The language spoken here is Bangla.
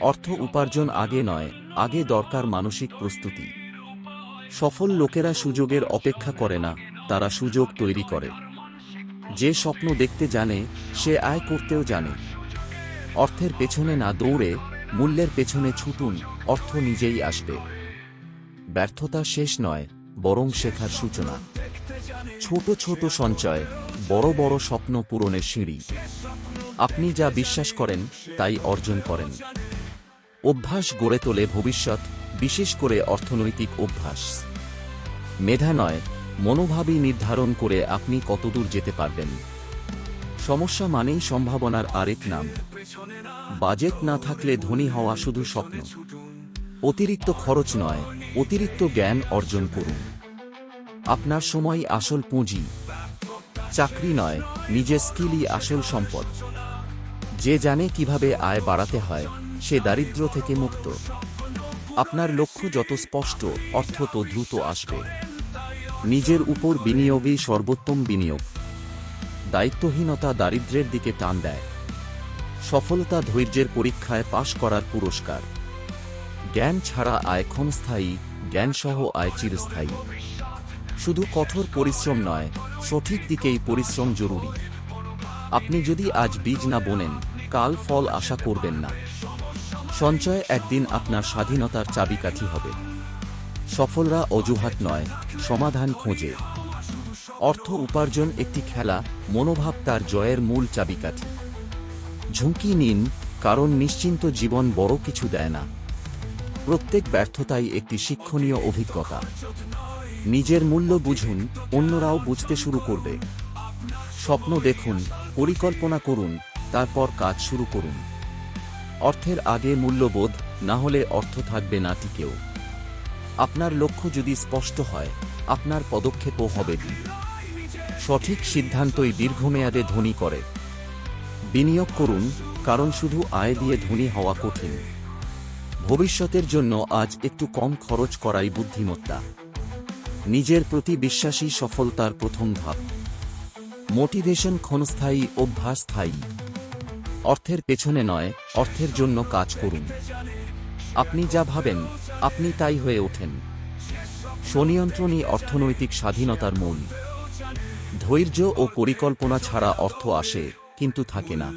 অর্থ উপার্জন আগে নয়, আগে দরকার মানসিক প্রস্তুতি। সফল লোকেরা সুযোগের অপেক্ষা করে না, তারা সুযোগ তৈরি করে। যে স্বপ্ন দেখতে জানে, সে আয় করতেও জানে। অর্থের পেছনে না দৌড়ে, মূল্যের পেছনে ছুটুন, অর্থ নিজেই আসবে। ব্যর্থতা শেষ নয়, বরং শেখার সূচনা। ছোট ছোট সঞ্চয়, বড় বড় স্বপ্ন পূরণের সিঁড়ি। আপনি যা বিশ্বাস করেন, তাই অর্জন করেন। অভ্যাস গড়ে তোলে ভবিষ্যৎ, বিশেষ করে অর্থনৈতিক অভ্যাস। মেধা নয়, মনোভাবই নির্ধারণ করে আপনি কতদূর যেতে পারবেন। সমস্যা মানেই সম্ভাবনার আরেক নাম। বাজেট না থাকলে ধনী হওয়া শুধু স্বপ্ন। অতিরিক্ত খরচ নয়, অতিরিক্ত জ্ঞান অর্জন করুন। আপনার সময় আসল পুঁজি। চাকরি নয়, নিজের স্কিলই আসল সম্পদ। যে জানে কীভাবে আয় বাড়াতে হয়, সে দারিদ্র্য থেকে মুক্ত। আপনার লক্ষ্য যত স্পষ্ট, অর্থ তো দ্রুত আসবে। নিজের উপর বিনিয়োগই সর্বোত্তম বিনিয়োগ। দায়িত্বহীনতা দারিদ্র্যের দিকে টান দেয়। সফলতা ধৈর্যের পরীক্ষায় পাশ করার পুরস্কার। জ্ঞান ছাড়া আয় ক্ষণস্থায়ী জ্ঞানসহ আয় চিরস্থায়ী। শুধু কঠোর পরিশ্রম নয়, সঠিক দিকেই পরিশ্রম জরুরি। আপনি যদি আজ বীজ না বোনেন, কাল ফল আশা করবেন না। সঞ্চয় একদিন আপনার স্বাধীনতার চাবিকাঠি হবে। সফলরা অজুহাত নয়, সমাধান খোঁজে। অর্থ উপার্জন একটি খেলা, মনোভাব তার জয়ের মূল চাবিকাঠি। ঝুঁকি নিন, কারণ নিশ্চিন্ত জীবন বড় কিছু দেয় না। প্রত্যেক ব্যর্থতাই একটি শিক্ষণীয় অভিজ্ঞতা। নিজের মূল্য বুঝুন, অন্যরাও বুঝতে শুরু করবে। স্বপ্ন দেখুন পরিকল্পনা করুন, তারপর কাজ শুরু করুন। অর্থের আগে মূল্যবোধ, না হলে অর্থ থাকবে না টিকেও। আপনার লক্ষ্য যদি স্পষ্ট হয়, আপনার পদক্ষেপও হবে ঠিক। সঠিক সিদ্ধান্তই দীর্ঘমেয়াদে ধনী করে। বিনিয়োগ করুন, কারণ শুধু আয় দিয়ে ধনী হওয়া কঠিন। ভবিষ্যতের জন্য আজ একটু কম খরচ করাই বুদ্ধিমত্তা। নিজের প্রতি বিশ্বাসী সফলতার প্রথম ধাপ। মোটিভেশন ক্ষণস্থায়ী, অভ্যাস স্থায়ী। অর্থের পেছনে নয়, অর্থের জন্য কাজ করুন। আপনি যা ভাবেন, আপনি তাই হয়ে ওঠেন। স্বনিয়ন্ত্রণই অর্থনৈতিক স্বাধীনতার মূল। ধৈর্য ও পরিকল্পনা ছাড়া অর্থ আসে, কিন্তু থাকে না।